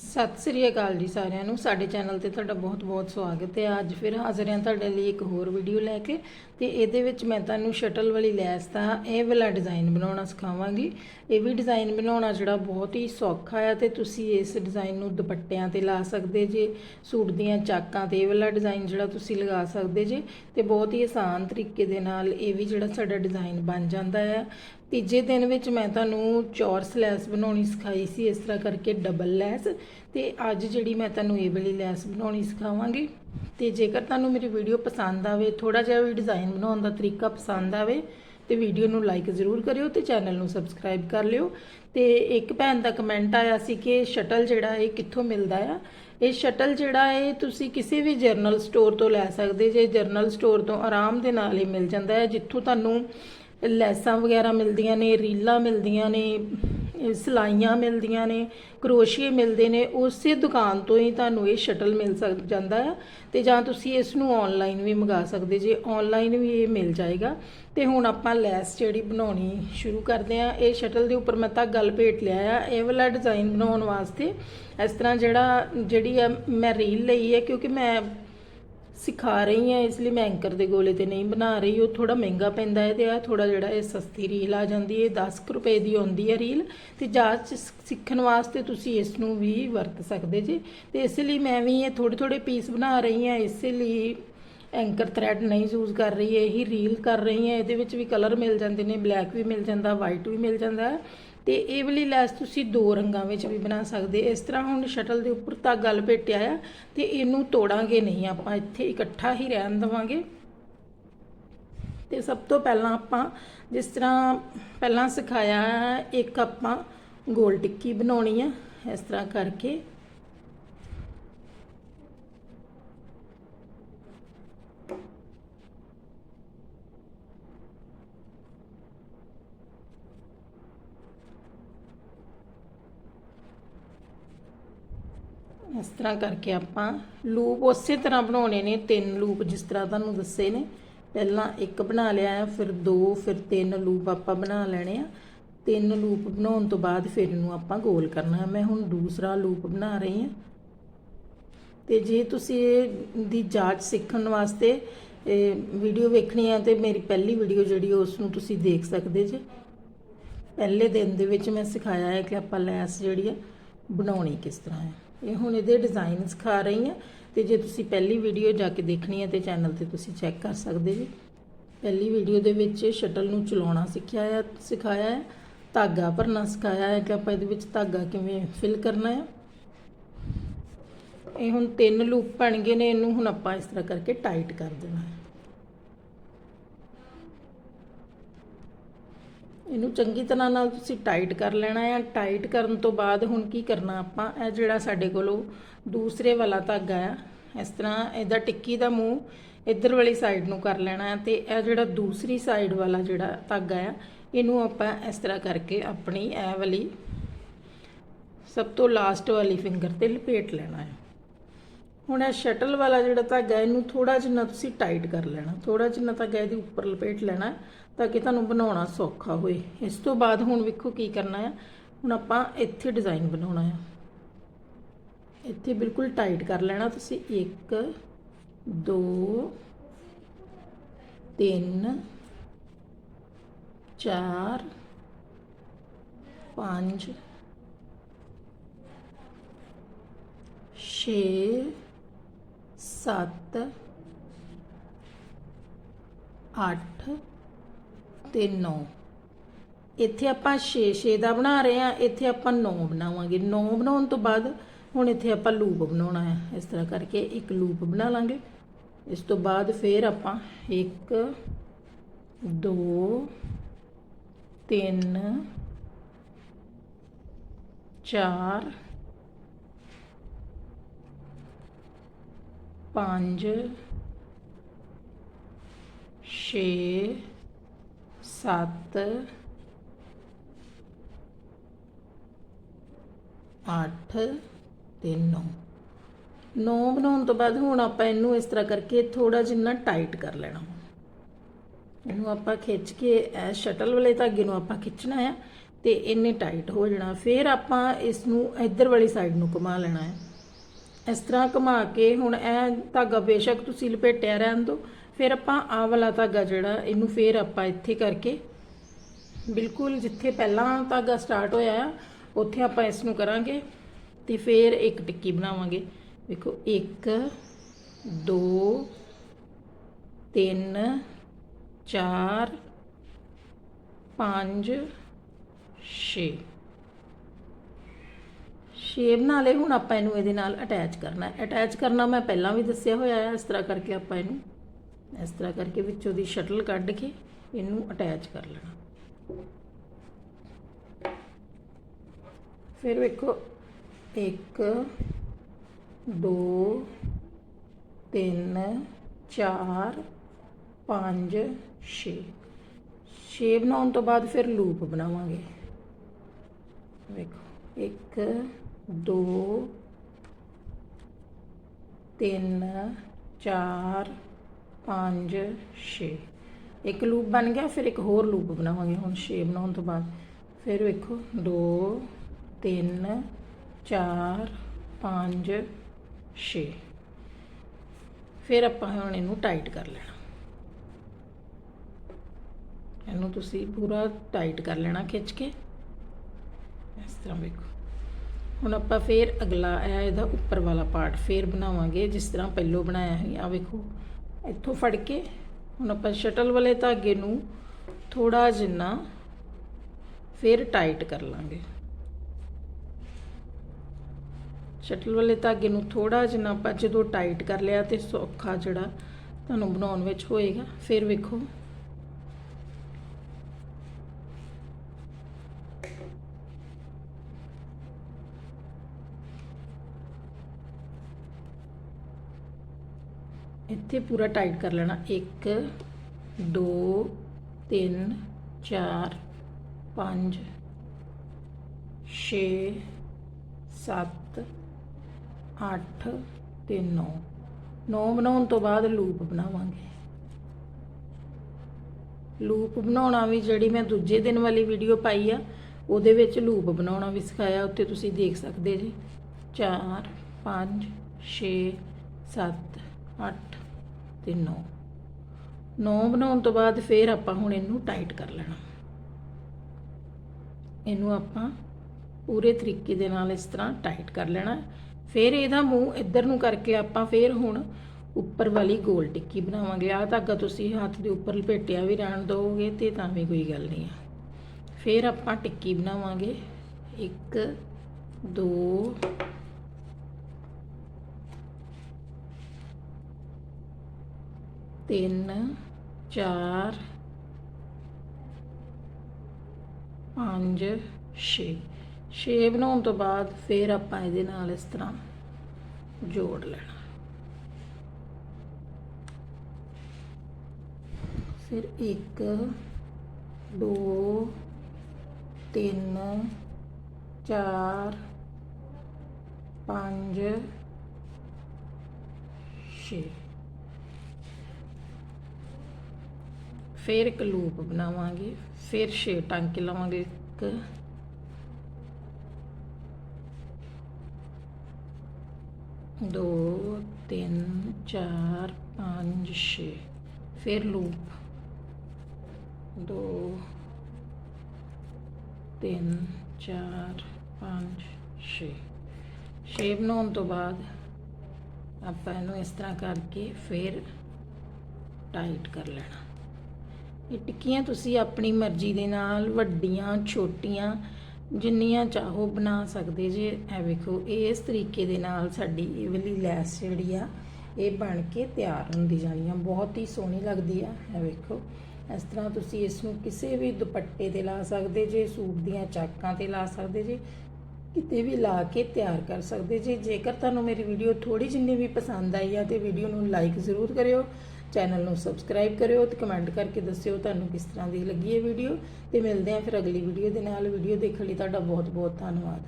ਸਤਿ ਸ੍ਰੀ ਅਕਾਲ ਜੀ ਸਾਰਿਆਂ ਨੂੰ। ਸਾਡੇ ਚੈਨਲ ਤੇ ਤੁਹਾਡਾ ਬਹੁਤ-ਬਹੁਤ ਸਵਾਗਤ ਹੈ। ਅੱਜ ਫਿਰ ਹਾਜ਼ਰ ਹਾਂ ਤੁਹਾਡੇ ਲਈ ਇੱਕ ਹੋਰ ਵੀਡੀਓ ਲੈ ਕੇ ਤੇ ਇਹਦੇ ਵਿੱਚ ਮੈਂ ਤੁਹਾਨੂੰ ਸ਼ਟਲ ਵਾਲੀ ਲੈਸ ਦਾ ਇਹ ਵਾਲਾ ਡਿਜ਼ਾਈਨ ਬਣਾਉਣਾ ਸਿਖਾਵਾਂਗੀ। ਇਹ ਵੀ ਡਿਜ਼ਾਈਨ ਬਣਾਉਣਾ ਜਿਹੜਾ ਬਹੁਤ ਹੀ ਸੌਖਾ ਹੈ ਤੇ ਤੁਸੀਂ ਇਸ ਡਿਜ਼ਾਈਨ ਨੂੰ ਦੁਪੱਟਿਆਂ ਤੇ ਲਾ ਸਕਦੇ ਜੇ, ਸੂਟ ਦੀਆਂ ਚਾਕਾਂ ਤੇ ਇਹ ਵਾਲਾ ਡਿਜ਼ਾਈਨ ਜਿਹੜਾ ਤੁਸੀਂ ਲਗਾ ਸਕਦੇ ਜੇ ਤੇ ਬਹੁਤ ਹੀ ਆਸਾਨ ਤਰੀਕੇ ਦੇ ਨਾਲ ਇਹ ਵੀ ਜਿਹੜਾ ਸਾਡਾ ਡਿਜ਼ਾਈਨ ਬਣ ਜਾਂਦਾ ਹੈ ਤੀਜੇ ਦਿਨ ਵਿੱਚ ਮੈਂ ਤੁਹਾਨੂੰ ਚੌਰਸ ਲੈਸ ਬਣਾਉਣੀ ਸਿਖਾਈ ਸੀ, ਇਸ ਤਰ੍ਹਾਂ ਕਰਕੇ ਡਬਲ ਲੈਸ। ਤੇ ਅੱਜ ਜਿਹੜੀ ਮੈਂ ਤੁਹਾਨੂੰ ਇਹ ਵਾਲੀ ਲੈਸ ਬਣਾਉਣੀ ਸਿਖਾਵਾਂਗੀ। ਤੇ ਜੇਕਰ ਤੁਹਾਨੂੰ ਮੇਰੀ ਵੀਡੀਓ ਪਸੰਦ ਆਵੇ ਥੋੜਾ ਜਿਹਾ ਵੀ ਡਿਜ਼ਾਈਨ ਬਣਾਉਣ ਦਾ ਤਰੀਕਾ ਪਸੰਦ ਆਵੇ, ਤੇ ਵੀਡੀਓ ਨੂੰ ਲਾਈਕ ਜ਼ਰੂਰ ਕਰਿਓ ਤੇ ਚੈਨਲ ਨੂੰ ਸਬਸਕ੍ਰਾਈਬ ਕਰ ਲਿਓ। ਤੇ ਇੱਕ ਭੈਣ ਦਾ ਕਮੈਂਟ ਆਇਆ ਸੀ ਕਿ ਸ਼ਟਲ ਜਿਹੜਾ ਇਹ ਕਿੱਥੋਂ ਮਿਲਦਾ ਆ? ਇਹ ਸ਼ਟਲ ਜਿਹੜਾ ਹੈ ਤੁਸੀਂ ਕਿਸੇ ਵੀ ਜਰਨਲ ਸਟੋਰ ਤੋਂ ਲੈ ਸਕਦੇ ਜੇ ਜਰਨਲ ਸਟੋਰ ਤੋਂ ਆਰਾਮ ਦੇ ਨਾਲ ਇਹ ਮਿਲ ਜਾਂਦਾ ਹੈ, ਜਿੱਥੋਂ ਤੁਹਾਨੂੰ ਲੈਸਾਂ ਵਗੈਰਾ ਮਿਲਦੀਆਂ ਨੇ, ਰੀਲਾਂ ਮਿਲਦੀਆਂ ਨੇ, ਇਹ ਸਿਲਾਈਆਂ ਮਿਲਦੀਆਂ ਨੇ, ਕਰੋਸ਼ੀਏ ਮਿਲਦੇ ਨੇ, ਉਸੇ ਦੁਕਾਨ ਤੋਂ ਹੀ ਤੁਹਾਨੂੰ ਇਹ ਸ਼ਟਲ ਮਿਲ ਸਕ, ਜਾਂਦਾ ਆ। ਤੇ ਜਾਂ ਤੁਸੀਂ ਇਸ ਨੂੰ ਆਨਲਾਈਨ ਵੀ ਮੰਗਾ ਸਕਦੇ, ਜੇ ਆਨਲਾਈਨ ਵੀ ਇਹ ਮਿਲ ਜਾਏਗਾ। ਤੇ ਹੁਣ ਆਪਾਂ ਲੈਸ ਜਿਹੜੀ ਬਣਾਉਣੀ ਸ਼ੁਰੂ ਕਰਦੇ ਆ ਇਹ ਸ਼ਟਲ ਦੇ ਉੱਪਰ ਮੈਂ ਤਾਂ ਗੱਲ ਭੇਟ ਲਿਆ ਆ। ਇਹ ਵਾਲਾ ਡਿਜ਼ਾਈਨ ਬਣਾਉਣ ਵਾਸਤੇ ਇਸ ਤਰ੍ਹਾਂ ਜਿਹੜਾ, ਜਿਹੜੀ ਆ ਮੈਂ ਰੀਲ ਲਈ ਹੈ ਕਿਉਂਕਿ ਮੈਂ ਸਿਖਾ ਰਹੀ ਹਾਂ, ਇਸ ਲਈ ਮੈਂ ਐਂਕਰ ਦੇ ਗੋਲੇ ਤੇ ਨਹੀਂ ਬਣਾ ਰਹੀ। ਉਹ ਥੋੜਾ ਮਹਿੰਗਾ ਪੈਂਦਾ ਹੈ ਤੇ ਆ ਥੋੜਾ ਜਿਹੜਾ ਇਹ ਸਸਤੀ ਰੀਲ ਆ ਜਾਂਦੀ ਹੈ 10 ਕੁ ਰੁਪਏ ਦੀ ਆਉਂਦੀ ਹੈ ਰੀਲ। ਤੇ ਜਾਂਚ ਸਿੱਖਣ ਵਾਸਤੇ ਤੁਸੀਂ ਇਸ ਨੂੰ ਵੀ ਵਰਤ ਸਕਦੇ ਜੀ। ਤੇ ਇਸ ਲਈ ਮੈਂ ਵੀ ਇਹ ਥੋੜੇ ਥੋੜੇ ਪੀਸ ਬਣਾ ਰਹੀ ਹਾਂ, ਇਸੇ ਲਈ ਐਂਕਰ ਥ੍ਰੈਡ ਨਹੀਂ ਯੂਜ਼ ਕਰ ਰਹੀ ਹੈ ਇਹੀ ਰੀਲ ਕਰ ਰਹੀ ਹਾਂ। ਇਹਦੇ ਵਿੱਚ ਵੀ ਕਲਰ ਮਿਲ ਜਾਂਦੇ ਨੇ ਬਲੈਕ ਵੀ ਮਿਲ ਜਾਂਦਾ ਵਾਈਟ ਵੀ ਮਿਲ ਜਾਂਦਾ। ਤੇ ਇਹ ਵਾਲੀ ਲੈਸ ਤੁਸੀਂ ਦੋ ਰੰਗਾਂ ਵਿੱਚ ਵੀ ਬਣਾ ਸਕਦੇ। ਇਸ ਤਰ੍ਹਾਂ ਹੁਣ ਸ਼ਟਲ ਦੇ ਉੱਪਰ ਧਾਗਾ ਲਪੇਟਿਆ ਆ ਤੇ ਇਹਨੂੰ ਤੋੜਾਂਗੇ ਨਹੀਂ, ਆਪਾਂ ਇੱਥੇ ਇਕੱਠਾ ਹੀ ਰਹਿਣ ਦੇਵਾਂਗੇ। ਤੇ ਸਭ ਤੋਂ ਪਹਿਲਾਂ ਆਪਾਂ ਜਿਸ ਤਰ੍ਹਾਂ ਪਹਿਲਾਂ ਸਿਖਾਇਆ ਇੱਕ ਆਪਾਂ ਗੋਲ ਟਿੱਕੀ ਬਣਾਉਣੀ ਆ, ਇਸ ਤਰ੍ਹਾਂ ਕਰਕੇ। ਇਸ ਤਰ੍ਹਾਂ ਕਰਕੇ ਆਪਾਂ ਲੂਪ ਉਸੇ ਤਰ੍ਹਾਂ ਬਣਾਉਣੇ ਨੇ, ਤਿੰਨ ਲੂਪ ਜਿਸ ਤਰ੍ਹਾਂ ਤੁਹਾਨੂੰ ਦੱਸੇ ਨੇ। ਪਹਿਲਾਂ ਇੱਕ ਬਣਾ ਲਿਆ ਹੈ, ਫਿਰ ਦੋ, ਫਿਰ ਤਿੰਨ ਲੂਪ ਆਪਾਂ ਬਣਾ ਲੈਣੇ ਆ। ਤਿੰਨ ਲੂਪ ਬਣਾਉਣ ਤੋਂ ਬਾਅਦ ਫਿਰ ਇਹਨੂੰ ਆਪਾਂ ਗੋਲ ਕਰਨਾ ਹੈ। ਮੈਂ ਹੁਣ ਦੂਸਰਾ ਲੂਪ ਬਣਾ ਰਹੀ ਹਾਂ। ਤੇ ਜੇ ਤੁਸੀਂ ਇਹ ਦੀ ਜਾਂਚ ਸਿੱਖਣ ਵਾਸਤੇ ਵੀਡੀਓ ਵੇਖਣੀ ਹੈ, ਤੇ ਮੇਰੀ ਪਹਿਲੀ ਵੀਡੀਓ ਜਿਹੜੀ ਉਸ ਨੂੰ ਤੁਸੀਂ ਦੇਖ ਸਕਦੇ ਜੇ। ਪਹਿਲੇ ਦਿਨ ਦੇ ਵਿੱਚ ਮੈਂ ਸਿਖਾਇਆ ਹੈ ਕਿ ਆਪਾਂ ਲੈਸ ਜਿਹੜੀ ਹੈ ਬਣਾਉਣੀ ਕਿਸ ਤਰ੍ਹਾਂ ਹੈ। ਇਹ ਹੁਣ ਇਹਦੇ ਡਿਜ਼ਾਈਨ ਸਿਖਾ ਰਹੀ ਹਾਂ ਤੇ ਜੇ ਤੁਸੀਂ ਪਹਿਲੀ ਵੀਡੀਓ ਜਾ ਕੇ ਦੇਖਣੀ ਹੈ ਤੇ ਚੈਨਲ ਤੇ ਤੁਸੀਂ ਚੈੱਕ ਕਰ ਸਕਦੇ ਜੀ। ਪਹਿਲੀ ਵੀਡੀਓ ਦੇ ਵਿੱਚ ਸ਼ਟਲ ਨੂੰ ਚਲਾਉਣਾ ਸਿੱਖਿਆ ਹੈ ਸਿਖਾਇਆ ਹੈ, ਧਾਗਾ ਭਰਨਾ ਸਿਖਾਇਆ ਹੈ ਕਿ ਆਪਾਂ ਇਹਦੇ ਵਿੱਚ ਧਾਗਾ ਕਿਵੇਂ ਫਿਲ ਕਰਨਾ ਹੈ। ਇਹ ਹੁਣ ਤਿੰਨ ਲੂਪ ਬਣ ਗਏ ਨੇ, ਇਹਨੂੰ ਹੁਣ ਆਪਾਂ ਇਸ ਤਰ੍ਹਾਂ ਕਰਕੇ ਟਾਈਟ ਕਰ ਦੇਣਾ ਹੈ। ਇਹਨੂੰ ਚੰਗੀ ਤਰ੍ਹਾਂ ਨਾਲ ਤੁਸੀਂ ਟਾਈਟ ਕਰ ਲੈਣਾ ਹੈ ਟਾਈਟ ਕਰਨ ਤੋਂ ਬਾਅਦ ਹੁਣ ਕੀ ਕਰਨਾ ਆਪਾਂ? ਇਹ ਜਿਹੜਾ ਸਾਡੇ ਕੋਲੋਂ ਦੂਸਰੇ ਵਾਲਾ ਧਾਗਾ ਆ, ਇਸ ਤਰ੍ਹਾਂ ਇਹਦਾ ਟਿੱਕੀ ਦਾ ਮੂੰਹ ਇੱਧਰ ਵਾਲੀ ਸਾਈਡ ਨੂੰ ਕਰ ਲੈਣਾ ਹੈ ਤੇ ਇਹ ਜਿਹੜਾ ਦੂਸਰੀ ਸਾਈਡ ਵਾਲਾ ਜਿਹੜਾ ਧਾਗਾ ਆ, ਇਹਨੂੰ ਆਪਾਂ ਇਸ ਤਰ੍ਹਾਂ ਕਰਕੇ ਆਪਣੀ ਇਹ ਵਾਲੀ ਸਭ ਤੋਂ ਲਾਸਟ ਵਾਲੀ ਫਿੰਗਰ ਤੇ ਲਪੇਟ ਲੈਣਾ ਹੈ ਹੁਣ ਇਹ ਸ਼ਟਲ ਵਾਲਾ ਜਿਹੜਾ ਧਾਗਾ, ਇਹਨੂੰ ਥੋੜਾ ਜਿਹਾ ਤੁਸੀਂ ਟਾਈਟ ਕਰ ਲੈਣਾ। ਥੋੜਾ ਜਿਹਾ ਧਾਗਾ ਇਹਦੇ ਉੱਪਰ ਲਪੇਟ ਲੈਣਾ, ਤਾਂ ਕਿ ਤੁਹਾਨੂੰ ਬਣਾਉਣਾ ਸੌਖਾ ਹੋਏ। ਇਸ ਤੋਂ ਬਾਅਦ ਹੁਣ ਵੇਖੋ ਕੀ ਕਰਨਾ ਹੈ ਹੁਣ ਆਪਾਂ ਇੱਥੇ ਡਿਜ਼ਾਈਨ ਬਣਾਉਣਾ ਹੈ ਇੱਥੇ ਬਿਲਕੁਲ ਟਾਈਟ ਕਰ ਲੈਣਾ। ਤੁਸੀਂ 1 2 3 4 5 ਛੇ ਸੱਤ, ਅੱਠ ਤੇ 9 ਇੱਥੇ ਆਪਾਂ 6 6 ਦਾ ਬਣਾ ਰਹੇ ਆ ਇੱਥੇ ਆਪਾਂ 9 ਬਣਾਵਾਂਗੇ। 9 ਬਣਾਉਣ ਤੋਂ ਬਾਅਦ ਹੁਣ ਇੱਥੇ ਆਪਾਂ ਲੂਪ ਬਣਾਉਣਾ ਹੈ। ਇਸ ਤਰ੍ਹਾਂ ਕਰਕੇ ਇੱਕ ਲੂਪ ਬਣਾ ਲਾਂਗੇ। ਇਸ ਤੋਂ ਬਾਅਦ ਫਿਰ ਆਪਾਂ 1 2 3 4 ਪੰਜ, ਛੇ, ਸੱਤ, ਅੱਠ ਤੇ 9 9 ਬਣਾਉਣ ਤੋਂ ਬਾਅਦ ਹੁਣ ਆਪਾਂ ਇਹਨੂੰ ਇਸ ਤਰ੍ਹਾਂ ਕਰਕੇ ਥੋੜਾ ਜਿੰਨਾ ਟਾਈਟ ਕਰ ਲੈਣਾ ਇਹਨੂੰ ਆਪਾਂ ਖਿੱਚ ਕੇ, ਇਹ ਸ਼ਟਲ ਵਾਲੇ ਧਾਗੇ ਨੂੰ ਆਪਾਂ ਖਿੱਚਣਾ ਹੈ ਤੇ ਇਹਨੇ ਟਾਈਟ ਹੋ ਜਾਣਾ। ਫਿਰ ਆਪਾਂ ਇਸ ਨੂੰ ਇੱਧਰ ਵਾਲੀ ਸਾਈਡ ਨੂੰ ਘੁਮਾ ਲੈਣਾ ਹੈ ਇਸ ਤਰ੍ਹਾਂ ਘੁਮਾ ਕੇ ਹੁਣ ਇਹ ਧਾਗਾ ਬੇਸ਼ੱਕ ਤੁਸੀਂ ਲਪੇਟਿਆ ਰਹਿਣ ਦਿਓ, ਫਿਰ ਆਪਾਂ ਆਹ ਵਾਲਾ ਧਾਗਾ ਜਿਹੜਾ ਇਹਨੂੰ ਫਿਰ ਆਪਾਂ ਇੱਥੇ ਕਰਕੇ, ਬਿਲਕੁਲ ਜਿੱਥੇ ਪਹਿਲਾਂ ਧਾਗਾ ਸਟਾਰਟ ਹੋਇਆ ਆ, ਉੱਥੇ ਆਪਾਂ ਇਸ ਨੂੰ ਕਰਾਂਗੇ ਤੇ ਫਿਰ ਇੱਕ ਟਿੱਕੀ ਬਣਾਵਾਂਗੇ। ਵੇਖੋ 1 2 3 4 5 6 ਸ਼ੇਪ ਨਾਲੇ ਹੁਣ ਆਪਾਂ ਇਹਨੂੰ ਇਹਦੇ ਨਾਲ ਅਟੈਚ ਕਰਨਾ ਹੈ। ਅਟੈਚ ਕਰਨਾ ਮੈਂ ਪਹਿਲਾਂ ਵੀ ਦੱਸਿਆ ਹੋਇਆ ਹੈ, ਇਸ ਤਰ੍ਹਾਂ ਕਰਕੇ ਆਪਾਂ ਇਹਨੂੰ, ਇਸ ਤਰ੍ਹਾਂ ਕਰਕੇ ਵਿੱਚੋਂ ਦੀ ਸ਼ਟਲ ਕੱਢ ਕੇ ਇਹਨੂੰ ਅਟੈਚ ਕਰ ਲੈਣਾ। ਫਿਰ ਵੇਖੋ 1 2 3 4 5 6 6 ਬਣਾਉਣ ਤੋਂ ਬਾਅਦ ਫਿਰ ਲੂਪ ਬਣਾਵਾਂਗੇ। ਵੇਖੋ 1 2 3 4 5 6 ਇੱਕ ਲੂਪ ਬਣ ਗਿਆ, ਫਿਰ ਇੱਕ ਹੋਰ ਲੂਪ ਬਣਾਵਾਂਗੇ ਹੁਣ 6 ਬਣਾਉਣ ਤੋਂ ਬਾਅਦ। ਫਿਰ ਵੇਖੋ 2 3 4 5 6 ਫਿਰ ਆਪਾਂ ਹੁਣ ਇਹਨੂੰ ਟਾਈਟ ਕਰ ਲੈਣਾ। ਇਹਨੂੰ ਤੁਸੀਂ ਪੂਰਾ ਟਾਈਟ ਕਰ ਲੈਣਾ ਖਿੱਚ ਕੇ। ਇਸ ਤਰ੍ਹਾਂ ਵੇਖੋ। ਹੁਣ ਆਪਾਂ ਫੇਰ ਅਗਲਾ, ਇਹ ਇਹਦਾ ਉੱਪਰ ਵਾਲਾ ਪਾਰਟ ਫੇਰ ਬਣਾਵਾਂਗੇ, ਜਿਸ ਤਰ੍ਹਾਂ ਪਹਿਲੋਂ ਬਣਾਇਆ ਸੀ। ਆ ਵੇਖੋ, ਇੱਥੋਂ ਫੜ ਕੇ, ਹੁਣ ਆਪਾਂ ਸ਼ਟਲ ਵਾਲੇ ਧਾਗੇ ਨੂੰ ਥੋੜਾ ਜਿੰਨਾ ਫੇਰ ਟਾਈਟ ਕਰ ਲਾਂਗੇ। ਸ਼ਟਲ ਵਾਲੇ ਧਾਗੇ ਨੂੰ ਥੋੜਾ ਜਿਹਾ ਆਪਾਂ ਜਦੋਂ ਟਾਈਟ ਕਰ ਲਿਆ ਤੇ ਸੌਖਾ ਜਿਹੜਾ ਤੁਹਾਨੂੰ ਬਣਾਉਣ ਵਿੱਚ ਹੋਏਗਾ, ਫਿਰ ਵੇਖੋ। ਇੱਥੇ ਪੂਰਾ ਟਾਈਟ ਕਰ ਲੈਣਾ। 1 2 3 4 5 6 7 8 ਤੇ 9 9 ਬਣਾਉਣ ਤੋਂ ਬਾਅਦ ਲੂਪ ਬਣਾਵਾਂਗੇ। ਲੂਪ ਬਣਾਉਣਾ ਵੀ ਜਿਹੜੀ ਮੈਂ ਦੂਜੇ ਦਿਨ ਵਾਲੀ ਵੀਡੀਓ ਪਾਈ ਆ, ਉਹਦੇ ਵਿੱਚ ਲੂਪ ਬਣਾਉਣਾ ਵੀ ਸਿਖਾਇਆ, ਉੱਤੇ ਤੁਸੀਂ ਦੇਖ ਸਕਦੇ ਜੀ। 4 5 6 7 8 ਤੇ 9 9 ਬਣਾਉਣ ਤੋਂ ਬਾਅਦ ਫਿਰ ਆਪਾਂ ਹੁਣ ਇਹਨੂੰ ਟਾਈਟ ਕਰ ਲੈਣਾ। ਇਹਨੂੰ ਆਪਾਂ ਪੂਰੇ ਤਰੀਕੇ ਦੇ ਨਾਲ ਇਸ ਤਰ੍ਹਾਂ ਟਾਈਟ ਕਰ ਲੈਣਾ। ਫਿਰ ਇਹਦਾ ਮੂੰਹ ਇੱਧਰ ਨੂੰ ਕਰਕੇ ਆਪਾਂ ਫਿਰ ਹੁਣ ਉੱਪਰ ਵਾਲੀ ਗੋਲ ਟਿੱਕੀ ਬਣਾਵਾਂਗੇ। ਆਹ ਧਾਗਾ ਤੁਸੀਂ ਹੱਥ ਦੇ ਉੱਪਰ ਲਪੇਟਿਆ ਵੀ ਰਹਿਣ ਦਿਓਗੇ ਤੇ ਤਾਂ ਵੀ ਕੋਈ ਗੱਲ ਨਹੀਂ ਆ। ਫਿਰ ਆਪਾਂ ਟਿੱਕੀ ਬਣਾਵਾਂਗੇ। 1 2 ਤਿੰਨ, ਚਾਰ, ਪੰਜ, ਛੇ। ਛੇ ਬਣਾਉਣ ਤੋਂ ਬਾਅਦ ਫਿਰ ਆਪਾਂ ਇਹਦੇ ਨਾਲ ਇਸ ਤਰ੍ਹਾਂ ਜੋੜ ਲੈਣਾ। ਫਿਰ 1 2 3 4 5 6 ਫਿਰ ਇੱਕ ਲੂਪ ਬਣਾਵਾਂਗੇ, ਫਿਰ ਛੇ ਟਾਂਕੇ ਲਾਵਾਂਗੇ ਇੱਕ। ਦੋ, ਤਿੰਨ, ਚਾਰ, ਪੰਜ, ਛੇ। ਫਿਰ ਲੂਪ। ਦੋ, ਤਿੰਨ, ਚਾਰ, ਪੰਜ, ਛੇ। ਛੇ ਬਣਾਉਣ ਤੋਂ ਬਾਅਦ ਆਪਾਂ ਇਹਨੂੰ ਇਸ ਤਰ੍ਹਾਂ ਕਰਕੇ ਫਿਰ ਟਾਈਟ ਕਰ ਲੈਣਾ। ਇਹ ਟਿੱਕੀਆਂ ਤੁਸੀਂ ਆਪਣੀ ਮਰਜ਼ੀ ਦੇ ਨਾਲ, ਵੱਡੀਆਂ, ਛੋਟੀਆਂ, ਜਿੰਨੀਆਂ ਚਾਹੋ ਬਣਾ ਸਕਦੇ ਜੇ। ਇਹ ਵੇਖੋ ਇਸ ਤਰੀਕੇ ਦੇ ਨਾਲ ਸਾਡੀ ਇਹ ਵਾਲੀ ਲੈਸ ਜਿਹੜੀ ਆ, ਇਹ ਬਣ ਕੇ ਤਿਆਰ ਹੁੰਦੀ ਜਾਣੀ ਆ। ਬਹੁਤ ਹੀ ਸੋਹਣੀ ਲੱਗਦੀ ਆ, ਇਹ ਵੇਖੋ। ਇਸ ਤਰ੍ਹਾਂ ਤੁਸੀਂ ਇਸ ਨੂੰ ਕਿਸੇ ਵੀ ਦੁਪੱਟੇ ਤੇ ਲਾ ਸਕਦੇ ਜੇ, ਸੂਟ ਦੀਆਂ ਚਾਕਾਂ ਤੇ ਲਾ ਸਕਦੇ ਜੇ, ਕਿਤੇ ਵੀ ਲਾ ਕੇ ਤਿਆਰ ਕਰ ਸਕਦੇ ਜੇ। ਜੇਕਰ ਤੁਹਾਨੂੰ ਮੇਰੀ ਵੀਡੀਓ ਥੋੜੀ ਜਿੰਨੀ ਵੀ ਪਸੰਦ ਆਈ ਆ ਤੇ ਵੀਡੀਓ ਨੂੰ ਲਾਈਕ ਜ਼ਰੂਰ ਕਰਿਓ। ਚੈਨਲ ਨੂੰ ਸਬਸਕ੍ਰਾਈਬ ਕਰਿਓ ਤੇ ਕਮੈਂਟ ਕਰਕੇ ਦੱਸਿਓ ਤੁਹਾਨੂੰ ਕਿਸ ਤਰ੍ਹਾਂ ਦੀ ਲੱਗੀ ਇਹ ਵੀਡੀਓ ਤੇ ਮਿਲਦੇ ਆਂ ਫਿਰ ਅਗਲੀ ਵੀਡੀਓ ਦੇ ਨਾਲ। ਵੀਡੀਓ ਦੇਖਣ ਲਈ ਤੁਹਾਡਾ ਬਹੁਤ ਬਹੁਤ ਧੰਨਵਾਦ।